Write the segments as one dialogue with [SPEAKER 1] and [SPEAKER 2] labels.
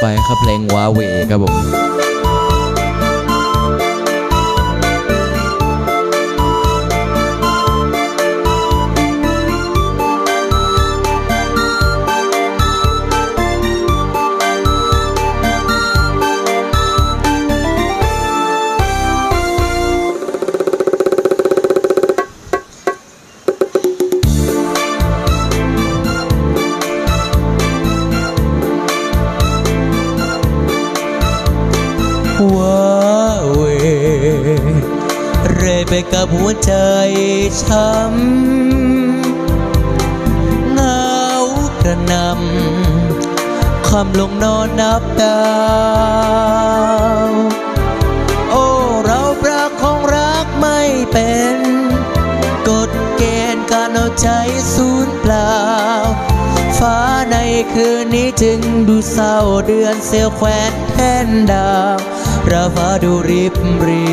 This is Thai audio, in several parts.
[SPEAKER 1] ไปครับเพลงว้าเวครับผม ว้าเวเรไปกับหัวใจช้ำเหงากระนำคำลงนอนนับดาวโอ้เราประคองรักไม่เป็นกฎเกณฑ์การเอาใจสูญเปล่าฟ้าในคืนนี้จึงดูเศร้าเดือนเสียวแควนแทนดาว ราฟ้าดูริบรี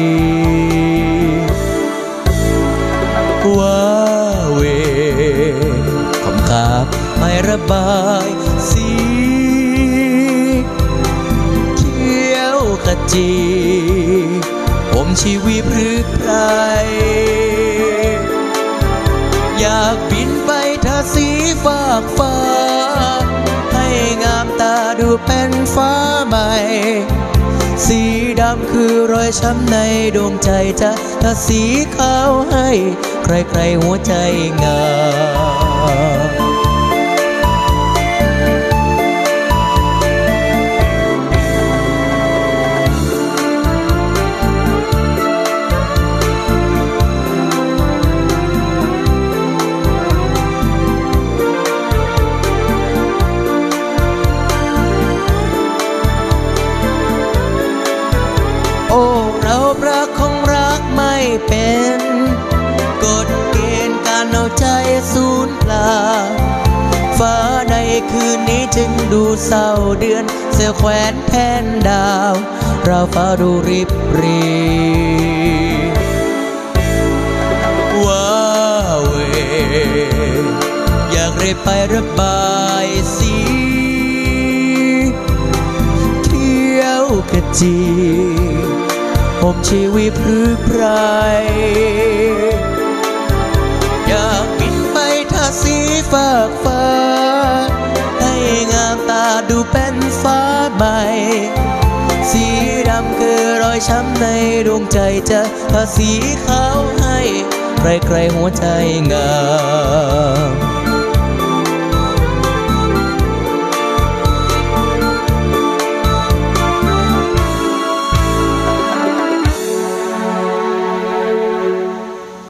[SPEAKER 1] ว้าเวคำขาบไม่ระบายสีเขียวขจี ผมชีวิตหรือใคร อยากบินไปทาสีฟากฟ้า ให้งามตาดูเป็นฟ้าใหม่สี ดำคือรอยช้ำในดวงใจจะถ้าสีขาวให้ ใครๆหัวใจงาม เป็นกฎเกณฑ์การเอาใจสูญเปล่าฟ้าในคืนนี้จึงดูเศร้าเดือน เสียแขวนแทนดาว เราฟ้าดูริบรีว้าเว อยากเรียไประบายสีเที่ยวกระจี ผมชีวิตหรือใคร อยากบินไปทาสีฟากฟ้า ให้งามตาดูเป็นฟ้าใหม่ สีดำคือรอยช้ำในดวงใจจะทาสีขาวให้ ใครๆหัวใจงาม